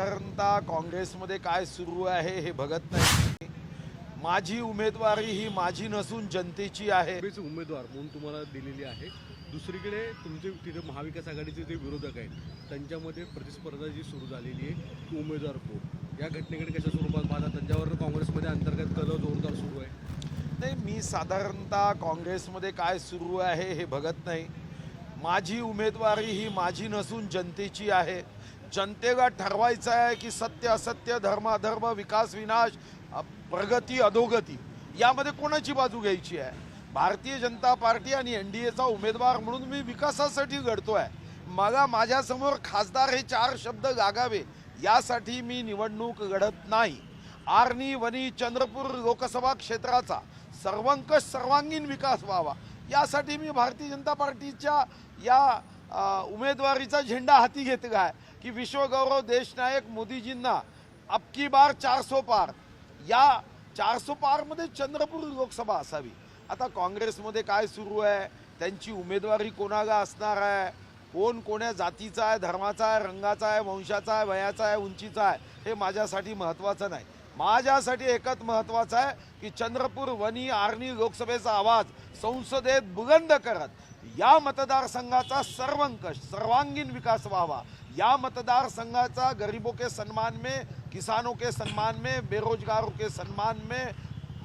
साधारणतः काँग्रेसमध्ये काय सुरू आहे हे बघत नाही. माझी उमेदवारी ही माझी नसून जनतेची आहे. उमेदवार म्हणून तुम्हाला दिलेली आहे. दुसरीकडे तुमचे तिथे महाविकास आघाडीचे जे विरोधक आहेत त्यांच्यामध्ये प्रतिस्पर्धा जी सुरू झालेली आहे ती उमेदवार कोण? या घटनेकडे कशा स्वरूपात पाहता? त्यांच्यावर काँग्रेसमध्ये अंतर्गत कल जोरदार सुरू आहे. नाही मी साधारणतः काँग्रेसमध्ये काय सुरू आहे हे बघत नाही. माझी उमेदवारी ही माझी नसून जनतेची आहे. जनतेला ठरवायचं आहे की सत्य असत्य धर्म अधर्म विकास विनाश प्रगती अधोगती यामध्ये कोणाची बाजू घ्यायची आहे? भारतीय जनता पार्टी आणि एन डी एचा उमेदवार म्हणून मी विकासासाठी घडतो आहे मला माझ्यासमोर खासदार हे चार शब्द गागावे यासाठी मी निवडणूक घडत नाही. आर्नी वनी चंद्रपूर लोकसभा क्षेत्राचा सर्वंकष सर्वांगीण विकास व्हावा यासाठी मी भारतीय जनता पार्टीच्या या उमेदवारीचा झेंडा हाती घेत काय की विश्वगौरव देशनायक मोदीजींना अबकी बार चारसो पार. या चारसो पारमध्ये चंद्रपूर लोकसभा असावी. आता काँग्रेसमध्ये काय सुरू आहे? त्यांची उमेदवारी कोणाला असणार आहे? कोण कोण्या जातीचा आहे धर्माचा आहे रंगाचा आहे वंशाचा आहे वयाचा आहे उंचीचा आहे हे माझ्यासाठी महत्त्वाचं नाही. माझ्यासाठी एकच महत्त्वाचं आहे की चंद्रपूर वनी आर्णी लोकसभेचा आवाज संसदेत बुलंद करत या मतदारसंघाचा सर्वंकष सर्वांगीण विकास व्हावा. या मतदारसंघाचा गरीबों के सम्मान में किसानों के सम्मान में बेरोजगारों के सम्मान में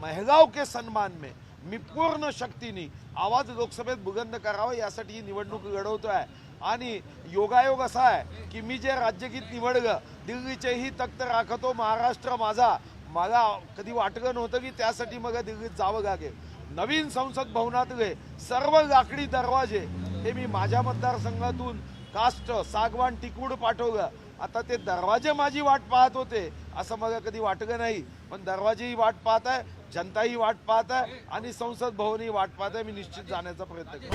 महिलाओं के सम्मान में मी पूर्ण शक्तीने आवाज लोकसभेत बुगंद करावा यासाठी ही निवडणूक लढवतोय. आणि योगायोग असा आहे की मी जे राज्यगीत निवडलं दिल्लीचेही तख्त राखतो महाराष्ट्र माझा. मला कधी वाटलं नव्हतं की त्यासाठी मग दिल्लीत जावं लागेल. नवीन संसद भवनातले सर्व लाकडी दरवाजे. हे मी माझ्या मतदारसंघातून कास्ट सागवान टिकवून पाठवलं. आता ते दरवाजे माझी वाट पाहत होते असं मला कधी वाटलं नाही. पण दरवाजेही वाट पाहत आहे जनताही वाट पाहत आहे आणि संसद भवनही वाट पाहत आहे. मी निश्चित जाण्याचा प्रयत्न करतो.